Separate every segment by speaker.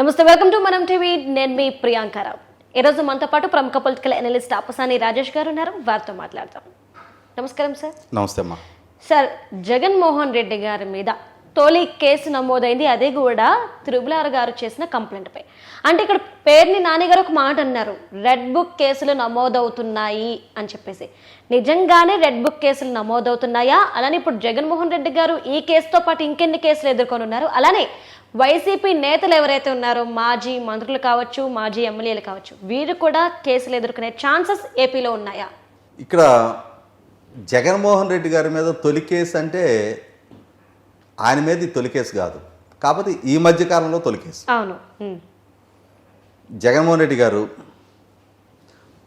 Speaker 1: నమస్తే welcome to మనం TV. నేను మీ ప్రియాంకరావు ఈరోజు మనతో పాటు ప్రముఖ పొలిటికల్ అనలిస్ట్ అప్పసాని రాజేష్ గారు ఉన్నారు. వారితో మాట్లాడతాం నమస్కారం సార్.
Speaker 2: నమస్తే అమ్మా.
Speaker 1: సార్ జగన్మోహన్ రెడ్డి గారి మీద తొలి కేసు నమోదైంది. అదే కూడా త్రిబులార్ గారు చేసిన కంప్లైంట్ పై అంటే ఇక్కడ పేరుని నాని గారు ఒక మాట అన్నారు. రెడ్ బుక్ కేసులు నమోదవుతున్నాయి అని చెప్పేసి. నిజంగానే రెడ్ బుక్ కేసులు నమోదవుతున్నాయా? అలానే ఇప్పుడు జగన్మోహన్ రెడ్డి గారు ఈ కేసుతో పాటు ఇంకెన్ని కేసులు ఎదుర్కొని ఉన్నారు అలానే వైసీపీ నేతలు ఎవరైతే ఉన్నారో మాజీ మంత్రులు కావచ్చు మాజీ ఎమ్మెల్యేలు కావచ్చు వీరు కూడా కేసులు ఎదుర్కొనే ఛాన్సెస్ ఏపీలో ఉన్నాయా?
Speaker 2: ఇక్కడ జగన్మోహన్ రెడ్డి గారి మీద తొలి కేసు అంటే ఆయన మీద తొలి కేసు కాదు. కాకపోతే ఈ మధ్య కాలంలో తొలి కేసు.
Speaker 1: అవును.
Speaker 2: జగన్మోహన్ రెడ్డి గారు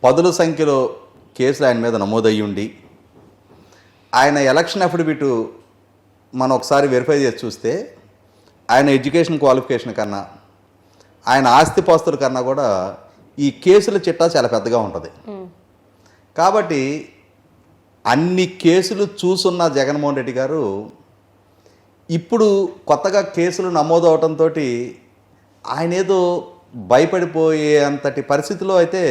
Speaker 2: పదుల సంఖ్యలో కేసులు ఆయన మీద నమోదయ్యి ఉండి ఆయన ఎలక్షన్ అఫిడవిట్ మనం ఒకసారి వెరిఫై చేసి చూస్తే ఆయన ఎడ్యుకేషన్ క్వాలిఫికేషన్ కన్నా ఆయన ఆస్తిపాస్తుల కన్నా కూడా ఈ కేసుల చిట్టా చాలా పెద్దగా ఉంటుంది. కాబట్టి అన్ని కేసులు చూసున్న జగన్మోహన్ రెడ్డి గారు ఇప్పుడు కొత్తగా కేసులు నమోదు అవడంతో ఆయన ఏదో భయపడిపోయే అంతటి పరిస్థితిలో అయితే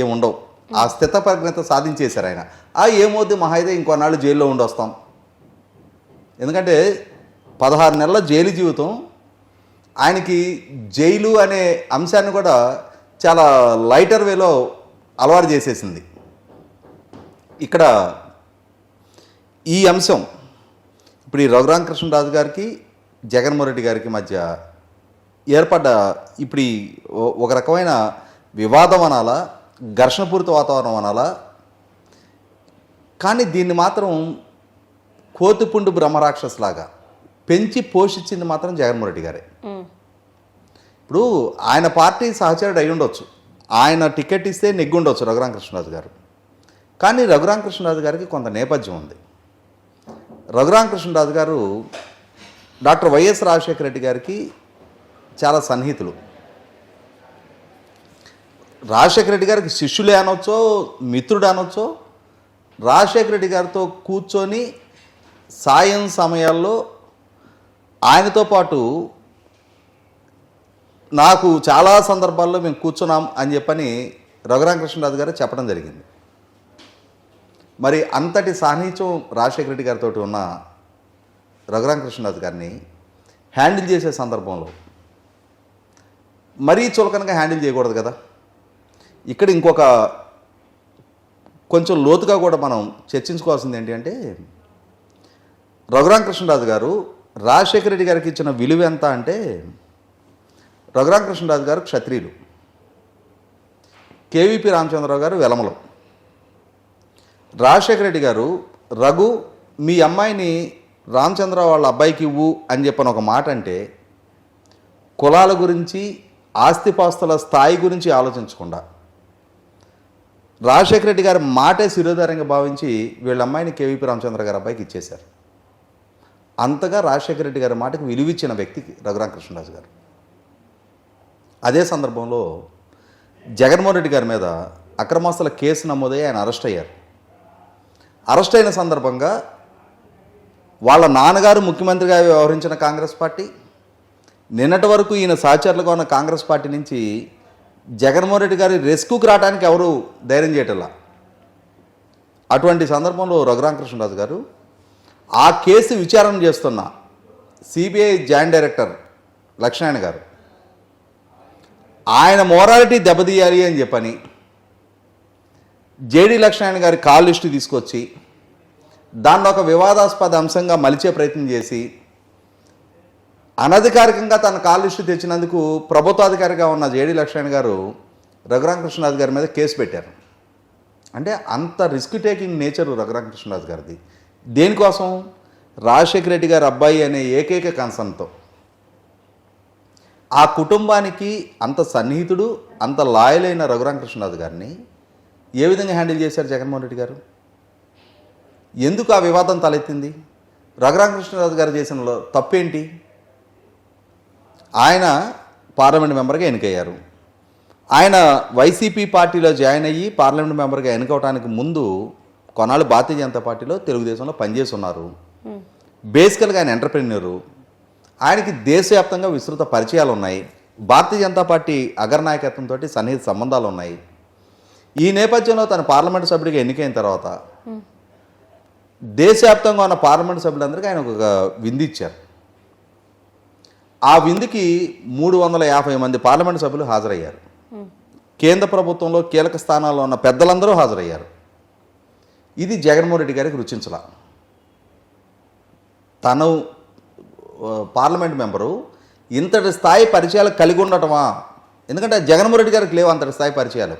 Speaker 2: ఏం ఉండవు. ఆ స్థిత పరిజ్ఞత సాధించేశారు ఆయన. ఆ ఏమవుద్ది మహా అయితే ఇంకొన్నాళ్ళు జైల్లో ఉండొస్తాం ఎందుకంటే పదహారు నెలల జైలు జీవితం ఆయనకి జైలు అనే అంశాన్ని కూడా చాలా లైటర్ వేలో అలవాటు చేసేసింది. ఇక్కడ ఈ అంశం ఇప్పుడు ఈ రఘురామకృష్ణరాజు గారికి జగన్మోహన్ రెడ్డి గారికి మధ్య ఏర్పడ్డ ఇప్పుడు ఒక రకమైన వివాదం అనాలా ఘర్షణపూరిత వాతావరణం అనాలా కానీ దీన్ని మాత్రం కోతిపుండు బ్రహ్మరాక్షసులాగా పెంచి పోషించింది మాత్రం జగన్మోహన్ రెడ్డి గారే. ఇప్పుడు ఆయన పార్టీ సహచరుడు అయి ఉండొచ్చు. ఆయన టికెట్ ఇస్తే నెగ్గుండొచ్చు రఘురామకృష్ణరాజు గారు. కానీ రఘురామకృష్ణరాజు గారికి కొంత నేపథ్యం ఉంది. రఘురామకృష్ణరాజు గారు డాక్టర్ వైఎస్ రాజశేఖర రెడ్డి గారికి చాలా సన్నిహితులు. రాజశేఖర రెడ్డి గారికి శిష్యులే అనొచ్చో మిత్రుడు అనొచ్చో రాజశేఖర రెడ్డి గారితో కూర్చొని సాయం సమయాల్లో ఆయనతో పాటు నాకు చాలా సందర్భాల్లో మేము కూర్చున్నాం అని చెప్పని రఘురామకృష్ణరాజు గారు చెప్పడం జరిగింది. మరి అంతటి సాన్నిహిత్యం రాజశేఖర రెడ్డి గారితో ఉన్న రఘురామకృష్ణరాజు గారిని హ్యాండిల్ చేసే సందర్భంలో మరీ చులకనగా హ్యాండిల్ చేయకూడదు కదా? ఇక్కడ ఇంకొక కొంచెం లోతుగా కూడా మనం చర్చించుకోవాల్సింది ఏంటి అంటే రఘురామకృష్ణరాజు గారు రాజశేఖర రెడ్డి గారికి ఇచ్చిన విలువ ఎంత అంటే రఘురామకృష్ణరాజు గారు క్షత్రియులు. కేవీపీ రామచంద్రరావు గారు వెలమలు. రాజశేఖర రెడ్డి గారు రఘు మీ అమ్మాయిని రామచంద్రరావు వాళ్ళ అబ్బాయికి ఇవ్వు అని చెప్పని ఒక మాట అంటే కులాల గురించి ఆస్తిపాస్తుల స్థాయి గురించి ఆలోచించకుండా. రాజశేఖర రెడ్డి గారి మాటే శిరోధారంగా భావించి వీళ్ళ అమ్మాయిని కేవీపీ రామచంద్ర గారి అబ్బాయికి ఇచ్చేశారు. అంతగా రాజశేఖర రెడ్డి గారి మాటకు విలువిచ్చిన వ్యక్తి రఘురామకృష్ణరాజు గారు. అదే సందర్భంలో జగన్మోహన్ రెడ్డి గారి మీద అక్రమాస్తుల కేసు నమోదై ఆయన అరెస్ట్ అయ్యారు. అరెస్ట్ అయిన సందర్భంగా వాళ్ళ నాన్నగారు ముఖ్యమంత్రిగా వ్యవహరించిన కాంగ్రెస్ పార్టీ నిన్నటి వరకు ఈయన సహచరులుగా ఉన్న కాంగ్రెస్ పార్టీ నుంచి జగన్మోహన్ రెడ్డి గారి రెస్క్యూకి రావడానికి ఎవరు ధైర్యం చేయటంలా? అటువంటి సందర్భంలో రఘురామకృష్ణరాజు గారు ఆ కేసు విచారణ చేస్తున్న సిబిఐ జాయింట్ డైరెక్టర్ లక్ష్మణ గారు. ఆయన మోరాలిటీ దెబ్బతీయాలి అని చెప్పని జేడి లక్ష్మణ గారి కాల్ లిస్టు తీసుకొచ్చి దాన్ని ఒక వివాదాస్పద అంశంగా మలిచే ప్రయత్నం చేసి అనధికారికంగా తన కాల్ లిస్టు తెచ్చినందుకు ప్రభుత్వాధికారిగా ఉన్న జేడి లక్ష్మణ్ గారు రఘురామకృష్ణరాజు గారి మీద కేసు పెట్టారు. అంటే అంత రిస్క్ టేకింగ్ నేచర్ రఘురామకృష్ణరాజు గారిది. దేనికోసం? రాజశేఖర రెడ్డి గారి అబ్బాయి అనే ఏకైక కన్సర్న్తో. ఆ కుటుంబానికి అంత సన్నిహితుడు అంత లాయల్ అయిన రఘురామకృష్ణరాజు గారిని ఏ విధంగా హ్యాండిల్ చేశారు జగన్మోహన్ రెడ్డి గారు? ఎందుకు ఆ వివాదం తలెత్తింది? రఘురామకృష్ణరాజు గారు చేసిన తప్పేంటి? ఆయన పార్లమెంట్ మెంబర్గా ఎన్నికయ్యారు. ఆయన వైసీపీ పార్టీలో జాయిన్ అయ్యి పార్లమెంట్ మెంబర్గా ఎన్నుకోవడానికి ముందు కొన్నాళ్ళు భారతీయ జనతా పార్టీలో తెలుగుదేశంలో పనిచేసి ఉన్నారు బేసికల్గా ఆయన ఎంటర్ప్రెన్యూరు. ఆయనకి దేశవ్యాప్తంగా విస్తృత పరిచయాలు ఉన్నాయి భారతీయ జనతా పార్టీ అగ్రనాయకత్వంతో సన్నిహిత సంబంధాలు ఉన్నాయి ఈ నేపథ్యంలో తన పార్లమెంటు సభ్యుడిగా ఎన్నికైన తర్వాత దేశవ్యాప్తంగా ఉన్న పార్లమెంటు సభ్యులందరికీ ఆయన ఒక విందు ఇచ్చారు. ఆ విందుకి మూడు వందల యాభై మంది పార్లమెంటు సభ్యులు హాజరయ్యారు. కేంద్ర ప్రభుత్వంలో కీలక స్థానాల్లో ఉన్న పెద్దలందరూ హాజరయ్యారు. ఇది జగన్మోహన్ రెడ్డి గారికి రుచించలా. తను పార్లమెంట్ మెంబరు ఇంతటి స్థాయి పరిచయాలు కలిగి ఉండటమా? ఎందుకంటే జగన్మోహన్ రెడ్డి గారికి లేవు అంతటి స్థాయి పరిచయాలు.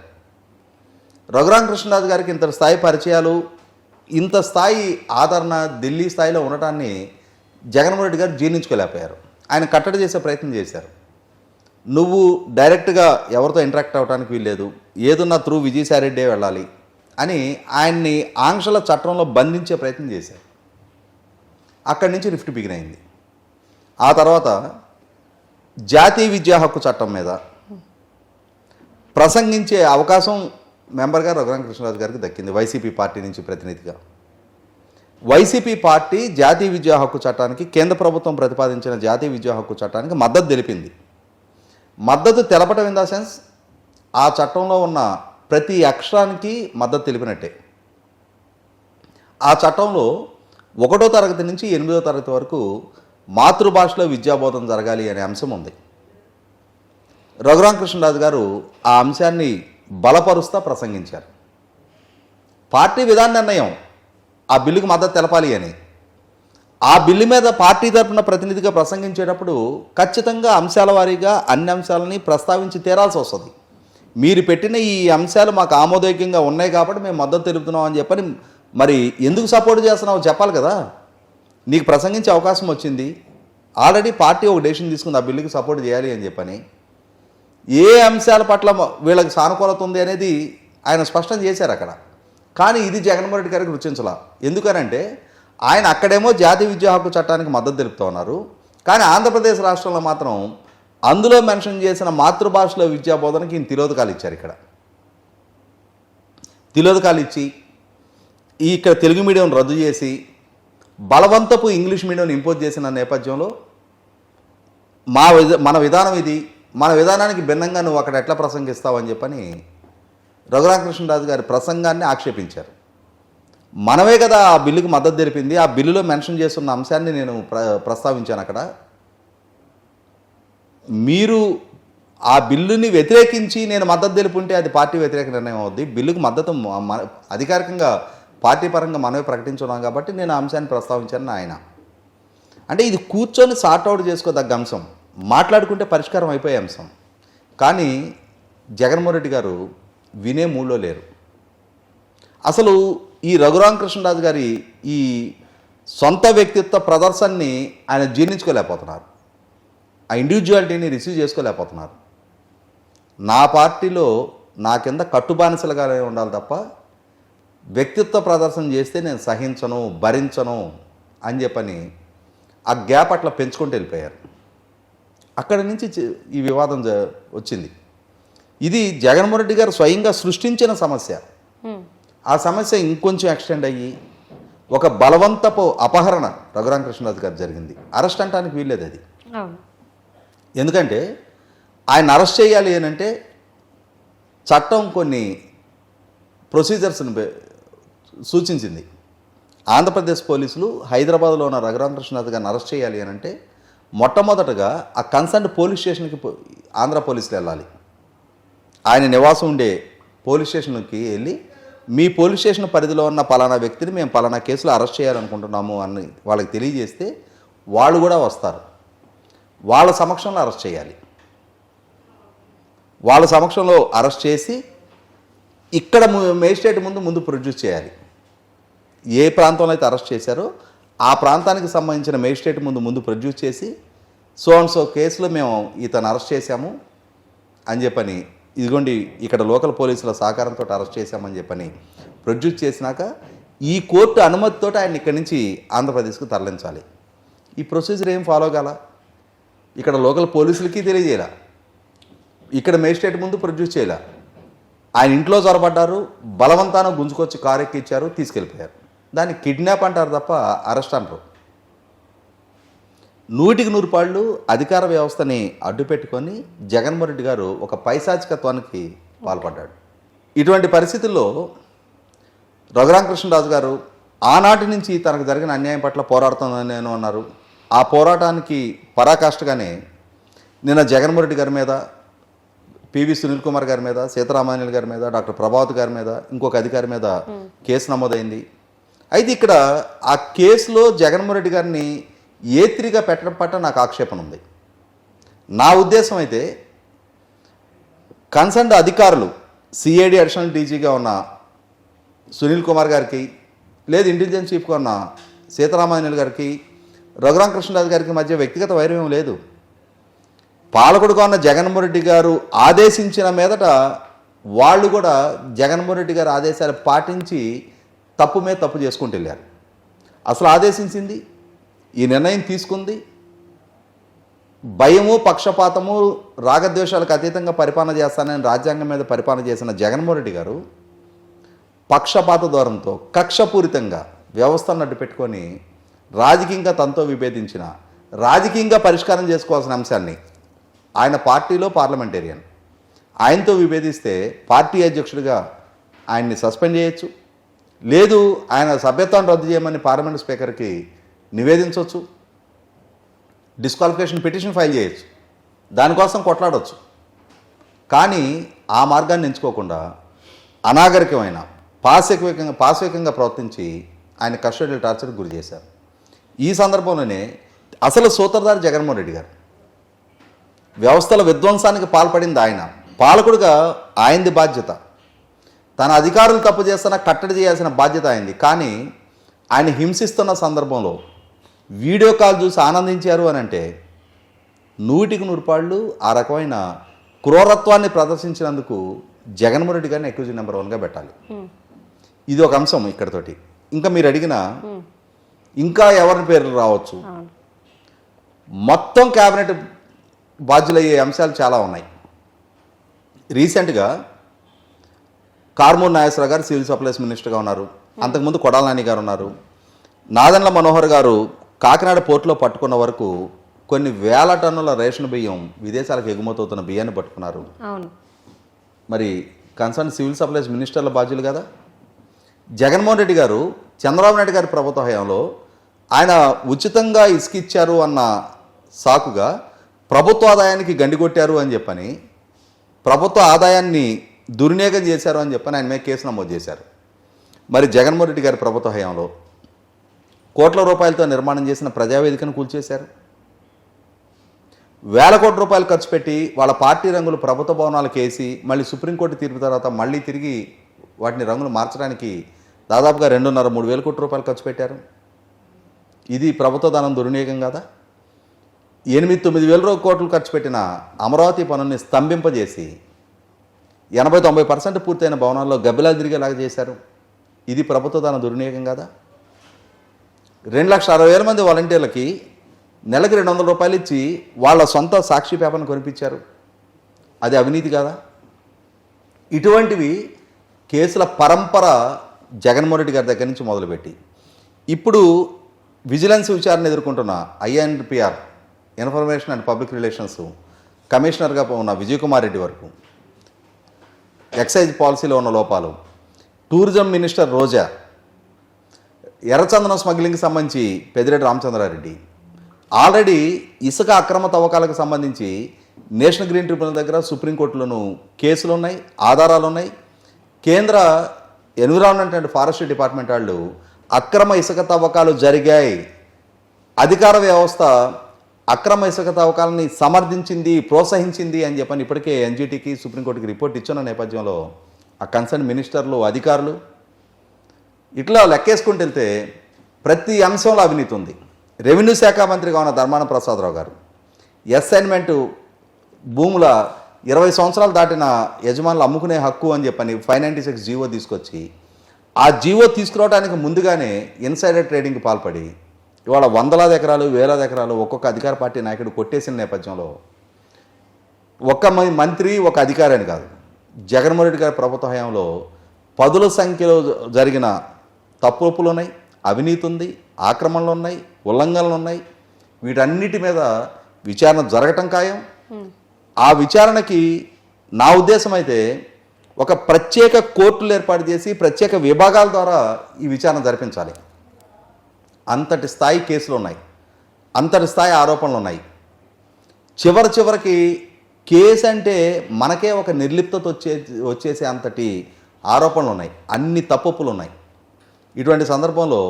Speaker 2: రఘురామ కృష్ణరాజు గారికి ఇంత స్థాయి పరిచయాలు ఇంత స్థాయి ఆదరణ ఢిల్లీ స్థాయిలో ఉండటాన్ని జగన్మోహన్ రెడ్డి గారు జీర్ణించుకోలేకపోయారు. ఆయన కట్టడి చేసే ప్రయత్నం చేశారు. నువ్వు డైరెక్ట్గా ఎవరితో ఇంటరాక్ట్ అవ్వడానికి వీల్లేదు. ఏదున్నా త్రూ విజయసాయిరెడ్డే వెళ్ళాలి. అని ఆయన్ని ఆంక్షల చట్టంలో బంధించే ప్రయత్నం చేశారు. అక్కడి నుంచి రిఫ్ట్ బిగిన్ అయింది ఆ తర్వాత జాతీయ విద్యా హక్కు చట్టం మీద ప్రసంగించే అవకాశం మెంబర్గా రఘురామ కృష్ణరాజు గారికి దక్కింది వైసీపీ పార్టీ నుంచి ప్రతినిధిగా. వైసీపీ పార్టీ జాతీయ విద్యా హక్కు చట్టానికి కేంద్ర ప్రభుత్వం ప్రతిపాదించిన జాతీయ విద్యా హక్కు చట్టానికి మద్దతు తెలిపింది. మద్దతు తెలపటం ఇన్ ద సెన్స్ ఆ చట్టంలో ఉన్న ప్రతి అక్షరానికి మద్దతు తెలిపినట్టే. ఆ చట్టంలో ఒకటో తరగతి నుంచి ఎనిమిదో తరగతి వరకు మాతృభాషలో విద్యాబోధన జరగాలి అనే అంశం ఉంది. రఘురామకృష్ణరాజు గారు ఆ అంశాన్ని బలపరుస్తా ప్రసంగించారు. పార్టీ విధాన నిర్ణయం ఆ బిల్లుకు మద్దతు తెలపాలి అని. ఆ బిల్లు మీద పార్టీ తరపున ప్రతినిధిగా ప్రసంగించేటప్పుడు ఖచ్చితంగా అంశాల వారీగా అన్ని అంశాలని ప్రస్తావించి తీరాల్సి వస్తుంది. మీరు పెట్టిన ఈ అంశాలు మాకు ఆమోదయోగ్యంగా ఉన్నాయి కాబట్టి మేము మద్దతు తెలుపుతున్నాం అని చెప్పని మరి ఎందుకు సపోర్ట్ చేస్తున్నావు చెప్పాలి కదా? నీకు ప్రసంగించే అవకాశం వచ్చింది. ఆల్రెడీ పార్టీ ఒక డెసిషన్ తీసుకుంది ఆ బిల్లుకి సపోర్ట్ చేయాలి అని చెప్పని. ఏ అంశాల పట్ల వీళ్ళకి సానుకూలత ఉంది అనేది ఆయన స్పష్టం చేశారు అక్కడ. కానీ ఇది జగన్మోహన్ రెడ్డి గారికి రుచించలా ఎందుకనంటే ఆయన అక్కడేమో జాతీయ విద్యా హక్కు చట్టానికి మద్దతు తెలుపుతూ ఉన్నారు. కానీ ఆంధ్రప్రదేశ్ రాష్ట్రంలో మాత్రం అందులో మెన్షన్ చేసిన మాతృభాషలో విద్యా బోధనకి ఈయన తిలోదకాలు ఇచ్చారు ఇక్కడ. తిలోదకాలు ఇచ్చి ఈ ఇక్కడ తెలుగు మీడియం రద్దు చేసి బలవంతపు ఇంగ్లీష్ మీడియం ఇంపోజ్ చేసిన నేపథ్యంలో మా మన విధానం ఇది మన విధానానికి భిన్నంగా నువ్వు అక్కడ ఎట్లా ప్రసంగిస్తావు అని చెప్పని రఘురామకృష్ణరాజు గారి ప్రసంగాన్ని ఆక్షేపించారు. మనమే కదా ఆ బిల్లుకు మద్దతు తెలిపింది ఆ బిల్లులో మెన్షన్ చేస్తున్న అంశాన్ని నేను ప్ర ప్రస్తావించాను అక్కడ. మీరు ఆ బిల్లుని వ్యతిరేకించి నేను మద్దతు తెలుపుంటే అది పార్టీ వ్యతిరేక నిర్ణయం అవుద్ది. బిల్లుకు మద్దతు అధికారికంగా పార్టీ పరంగా మనమే ప్రకటించున్నాం కాబట్టి నేను ఆ అంశాన్ని ప్రస్తావించాను ఆయన అంటే ఇది కూర్చొని సార్ట్అవుట్ చేసుకోదగ్గ అంశం. మాట్లాడుకుంటే పరిష్కారం అయిపోయే అంశం. కానీ జగన్మోహన్ రెడ్డి గారు వినే మూడ్లో లేరు. అసలు ఈ రఘురామ కృష్ణరాజు గారి ఈ సొంత వ్యక్తిత్వ ప్రదర్శనని ఆయన జీర్ణించుకోలేకపోతున్నారు. ఆ ఇండివిజువాలిటీని రిసీవ్ చేసుకోలేకపోతున్నారు. నా పార్టీలో నా కింద కట్టుబానిసలుగానే ఉండాలి తప్ప వ్యక్తిత్వ ప్రదర్శన చేస్తే నేను సహించను భరించను అని చెప్పని ఆ గ్యాప్ అట్లా పెంచుకుంటూ వెళ్ళిపోయారు. అక్కడి నుంచి ఈ వివాదం వచ్చింది. ఇది జగన్మోహన్ రెడ్డి గారు స్వయంగా సృష్టించిన సమస్య. ఆ సమస్య ఇంకొంచెం ఎక్స్టెండ్ అయ్యి ఒక బలవంతపు అపహరణ రఘురామ కృష్ణరాజు గారు జరిగింది. అరెస్ట్ అంటానికి వీల్లేదు అది. ఎందుకంటే ఆయన అరెస్ట్ చేయాలి అని అంటే చట్టం కొన్ని ప్రొసీజర్స్ని సూచించింది. ఆంధ్రప్రదేశ్ పోలీసులు హైదరాబాద్లో ఉన్న రఘురామకృష్ణనాథ్ గారిని అరెస్ట్ చేయాలి అని అంటే మొట్టమొదటగా ఆ కన్సర్న్ పోలీస్ స్టేషన్కి పో- ఆంధ్ర పోలీసులు వెళ్ళాలి. ఆయన నివాసం ఉండే పోలీస్ స్టేషన్కి వెళ్ళి మీ పోలీస్ స్టేషన్ పరిధిలో ఉన్న పలానా వ్యక్తిని మేము పలానా కేసులో అరెస్ట్ చేయాలనుకుంటున్నాము అని వాళ్ళకి తెలియజేస్తే వాళ్ళు కూడా వస్తారు. వాళ్ళ సమక్షంలో అరెస్ట్ చేయాలి. వాళ్ళ సమక్షంలో అరెస్ట్ చేసి ఇక్కడ ము- మేజిస్ట్రేట్ ముందు ముందు ప్రొడ్యూస్ చేయాలి. ఏ ప్రాంతంలో అయితే అరెస్ట్ చేశారో ఆ ప్రాంతానికి సంబంధించిన మేజిస్ట్రేట్ ముందు ముందు ప్రొడ్యూస్ చేసి సో అండ్ సో కేసులో మేము ఇతను అరెస్ట్ చేశాము అని చెప్పని ఇదిగోండి ఇక్కడ లోకల్ పోలీసుల సహకారంతో అరెస్ట్ చేశామని చెప్పని ప్రొడ్యూస్ చేసినాక ఈ కోర్టు అనుమతితో ఆయన ఇక్కడి నుంచి ఆంధ్రప్రదేశ్కు తరలించాలి. ఈ ప్రొసీజర్ ఏం ఫాలో కాలా? ఇక్కడ లోకల్ పోలీసులకి తెలియజేయాల. ఇక్కడ మేజిస్ట్రేట్ ముందు ప్రొడ్యూస్ చేయాల. ఆయన ఇంట్లో చొరబడ్డారు బలవంతాన గుంజుకొచ్చి కారు ఎక్కిచ్చారు తీసుకెళ్ళిపోయారు. దాన్ని కిడ్నాప్ అంటారు తప్ప అరెస్ట్ అంటారు. నూటికి నూరు పాళ్ళు అధికార వ్యవస్థని అడ్డుపెట్టుకొని జగన్మోహన్ రెడ్డి గారు ఒక పైశాచికత్వానికి పాల్పడ్డాడు. ఇటువంటి పరిస్థితుల్లో రఘురామకృష్ణరాజు గారు ఆనాటి నుంచి తనకు జరిగిన అన్యాయం పట్ల పోరాడుతుందని నేను అన్నారు. ఆ పోరాటానికి పరాకాష్ఠగానే నిన్న జగన్మోహన్ రెడ్డి గారి మీద పివి సునీల్ కుమార్ గారి మీద సీతారామాన్యులు గారి మీద డాక్టర్ ప్రభావత్ గారి మీద ఇంకొక అధికారి మీద కేసు నమోదైంది. అయితే ఇక్కడ ఆ కేసులో జగన్మోహన్ రెడ్డి గారిని ఏత్రిగా పెట్టడం పట్ల నాకు ఆక్షేపణ ఉంది. నా ఉద్దేశం అయితే కన్సర్న్ అధికారులు సిఐడి అడిషనల్ డీజీగా ఉన్న సునీల్ కుమార్ గారికి లేదు ఇంటెలిజెన్స్ చీఫ్గా ఉన్న సీతారామాన్యులు గారికి రఘురామకృష్ణరాజు గారికి మధ్య వ్యక్తిగత వైరం లేదు. పాలకుడుగా ఉన్న జగన్మోహన్ రెడ్డి గారు ఆదేశించిన మీదట వాళ్ళు కూడా జగన్మోహన్ రెడ్డి గారి ఆదేశాలు పాటించి తప్పు మీద తప్పు చేసుకుంటూ వెళ్ళారు. అసలు ఆదేశించింది ఈ నిర్ణయం తీసుకుంది. భయము పక్షపాతము రాగద్వేషాలకు అతీతంగా పరిపాలన చేస్తానని రాజ్యాంగం మీద పరిపాలన చేసిన జగన్మోహన్ రెడ్డి గారు పక్షపాత ద్వారంతో కక్షపూరితంగా వ్యవస్థను అడ్డు పెట్టుకొని రాజకీయంగా తనతో విభేదించిన రాజకీయంగా పరిష్కారం చేసుకోవాల్సిన అంశాన్ని ఆయన పార్టీలో పార్లమెంటేరియన్. ఆయనతో విభేదిస్తే పార్టీ అధ్యక్షుడిగా ఆయన్ని సస్పెండ్ చేయొచ్చు. లేదు ఆయన సభ్యత్వాన్ని రద్దు చేయమని పార్లమెంట్ స్పీకర్కి నివేదించవచ్చు డిస్క్వాలిఫికేషన్ పిటిషన్ ఫైల్ చేయొచ్చు. దానికోసం కొట్లాడవచ్చు కానీ ఆ మార్గాన్ని ఎంచుకోకుండా అనాగరికమైన పాశవికంగా పాశవికంగా ప్రవర్తించి ఆయన కస్టడియల్ టార్చర్కి గురి చేశారు. ఈ సందర్భంలోనే అసలు సూత్రధారి జగన్మోహన్ రెడ్డి గారు వ్యవస్థల విధ్వంసానికి పాల్పడింది ఆయన. పాలకుడుగా ఆయనది బాధ్యత. తన అధికారులు తప్పు చేస్తున్నా కట్టడి చేయాల్సిన బాధ్యత అయింది కానీ ఆయన హింసిస్తున్న సందర్భంలో వీడియో కాల్ చూసి ఆనందించారు అని అంటే నూటికి నూరుపాళ్ళు ఆ రకమైన క్రూరత్వాన్ని ప్రదర్శించినందుకు జగన్మోహన్ రెడ్డి గారిని ఎక్యూజ్ నెంబర్ వన్గా పెట్టాలి. ఇది ఒక అంశం ఇక్కడతోటి. ఇంకా మీరు అడిగిన ఇంకా ఎవరి పేర్లు రావచ్చు? మొత్తం క్యాబినెట్ బాధ్యులయ్యే అంశాలు చాలా ఉన్నాయి. రీసెంట్గా కార్మూర్ నాగేశ్వరరావు గారు సివిల్ సప్లైస్ మినిస్టర్గా ఉన్నారు. అంతకుముందు కొడాల నాని గారు ఉన్నారు. నాదెండ్ల మనోహర్ గారు కాకినాడ పోర్టులో పట్టుకున్న వరకు కొన్ని వేల టన్నుల రేషన్ బియ్యం విదేశాలకు ఎగుమతవుతున్న బియ్యాన్ని పట్టుకున్నారు. మరి కన్సర్న్ సివిల్ సప్లైస్ మినిస్టర్ల బాధ్యులు కదా? జగన్మోహన్ రెడ్డి గారు చంద్రబాబు నాయుడు గారి ప్రభుత్వ హయాంలో ఆయన ఉచితంగా ఇసుక ఇచ్చారు అన్న సాకుగా ప్రభుత్వ ఆదాయానికి గండి కొట్టారు అని చెప్పని ప్రభుత్వ ఆదాయాన్ని దుర్వినియోగం చేశారు అని చెప్పని ఆయన మీద కేసు నమోదు చేశారు. మరి జగన్మోహన్ రెడ్డి గారి ప్రభుత్వ హయాంలో కోట్ల రూపాయలతో నిర్మాణం చేసిన ప్రజావేదికను కూల్చేశారు. వేల కోట్ల రూపాయలు ఖర్చు పెట్టి వాళ్ళ పార్టీ రంగులు ప్రభుత్వ భవనాలకు వేసి మళ్ళీ సుప్రీంకోర్టు తీర్పు తర్వాత మళ్ళీ తిరిగి వాటిని రంగులు మార్చడానికి దాదాపుగా రెండున్నర మూడు వేల కోట్ల రూపాయలు ఖర్చు పెట్టారు. ఇది ప్రభుత్వ ధనం దుర్వినియోగం కదా? ఎనిమిది తొమ్మిది వేల రూపాయల కోట్లు ఖర్చు పెట్టిన అమరావతి పనుల్ని స్తంభింపజేసి ఎనభై తొంభై పర్సెంట్ పూర్తయిన భవనాల్లో గబ్బిలాలు తిరిగేలాగా చేశారు. ఇది ప్రభుత్వ ధన దుర్వినియోగం కదా? రెండు లక్షల అరవై వేల మంది వాలంటీర్లకి నెలకి రెండు వందల రూపాయలు ఇచ్చి వాళ్ళ సొంత సాక్షి పేపర్ను కొనిపించారు. అది అవినీతి కాదా? ఇటువంటివి కేసుల పరంపర జగన్మోహన్ రెడ్డి గారి దగ్గర నుంచి మొదలుపెట్టి. ఇప్పుడు విజిలెన్స్ విచారణ ఎదుర్కొంటున్న INPR information and public relations కమిషనర్గా ఉన్న విజయ్ కుమార్ రెడ్డి వరకు. ఎక్సైజ్ పాలసీలో ఉన్న లోపాలు. టూరిజం మినిస్టర్ రోజా ఎర్రచందనం స్మగ్లింగ్కి సంబంధించి పెద్దిరెడ్డి రామచంద్రారెడ్డి. ఆల్రెడీ ఇసుక అక్రమ తవ్వకాలకు సంబంధించి నేషనల్ గ్రీన్ ట్రిబ్యునల్ దగ్గర సుప్రీంకోర్టులోను కేసులు ఉన్నాయి ఆధారాలు ఉన్నాయి కేంద్ర ఎన్విరాన్మెంట్ అండ్ ఫారెస్ట్రీ డిపార్ట్మెంట్ వాళ్ళు అక్రమ ఇసుక తవ్వకాలు జరిగాయి. అధికార వ్యవస్థ అక్రమ ఇసుక తవ్వకాలని సమర్థించింది ప్రోత్సహించింది అని చెప్పని ఇప్పటికే ఎన్జిటికి సుప్రీంకోర్టుకి రిపోర్ట్ ఇచ్చిన నేపథ్యంలో ఆ కన్సర్న్ మినిస్టర్లు అధికారులు ఇట్లా లెక్కేసుకుంటూ వెళ్తే ప్రతి అంశంలో అవినీతి ఉంది. రెవెన్యూ శాఖ మంత్రిగా ఉన్న ధర్మాన ప్రసాదరావు గారు అసైన్మెంటు భూముల ఇరవై సంవత్సరాలు దాటిన యజమానులు అమ్ముకునే హక్కు అని చెప్పని ఫైవ్ నైంటీ సిక్స్ జీవో తీసుకొచ్చి ఆ జీవో తీసుకురావడానికి ముందుగానే ఇన్సైడర్ ట్రేడింగ్కి పాల్పడి ఇవాళ వందలాది ఎకరాలు వేలాది ఎకరాలు ఒక్కొక్క అధికార పార్టీ నాయకుడు కొట్టేసిన నేపథ్యంలో ఒక మ- మంత్రి ఒక అధికారి అని కాదు. జగన్మోహన్ రెడ్డి గారి ప్రభుత్వ హయాంలో పదుల సంఖ్యలో జరిగిన తప్పులు ఉన్నాయి అవినీతి ఉంది ఆక్రమణలు ఉన్నాయి ఉల్లంఘనలు ఉన్నాయి. వీటన్నిటి మీద విచారణ జరగటం ఖాయం. ఆ విచారణకి నా ఉద్దేశం అయితే ఒక ప్రత్యేక కోర్టులు ఏర్పాటు చేసి ప్రత్యేక విభాగాల ద్వారా ఈ విచారణ జరిపించాలి. అంతటి స్థాయి కేసులు ఉన్నాయి. అంతటి స్థాయి ఆరోపణలు ఉన్నాయి. చివరి చివరికి కేసు అంటే మనకే ఒక నిర్లిప్తత వచ్చే వచ్చేసే అంతటి ఆరోపణలు ఉన్నాయి. అన్ని తప్పులు ఉన్నాయి. ఇటువంటి సందర్భంలో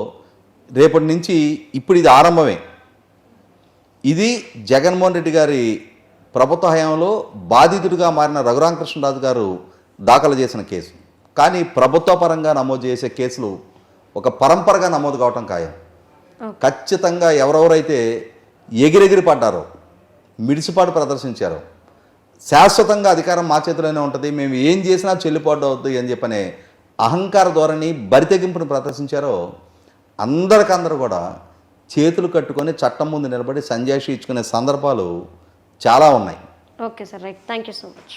Speaker 2: రేపటి నుంచి ఇప్పుడు ఇది ఆరంభమే. ఇది జగన్మోహన్ రెడ్డి గారి ప్రభుత్వ హయాంలో బాధితుడిగా మారిన రఘురామకృష్ణరాజు గారు దాఖలు చేసిన కేసు. కానీ ప్రభుత్వ పరంగా నమోదు చేసే కేసులు ఒక పరంపరగా నమోదు కావటం ఖాయం. ఖచ్చితంగా ఎవరెవరైతే ఎగిరెగిరి పడ్డారో మిడిసిపాటు ప్రదర్శించారో శాశ్వతంగా అధికారం మా చేతిలోనే ఉంటుంది మేము ఏం చేసినా చెల్లుబాటు అవుతుంది అని చెప్పనే అహంకార ధోరణి బరితెగింపును ప్రదర్శించారో అందరికందరూ కూడా చేతులు కట్టుకొని చట్టం ముందు నిలబడి సంజాయిషి ఇచ్చుకునే సందర్భాలు చాలా ఉన్నాయి.
Speaker 1: Okay sir right. Thank you so much.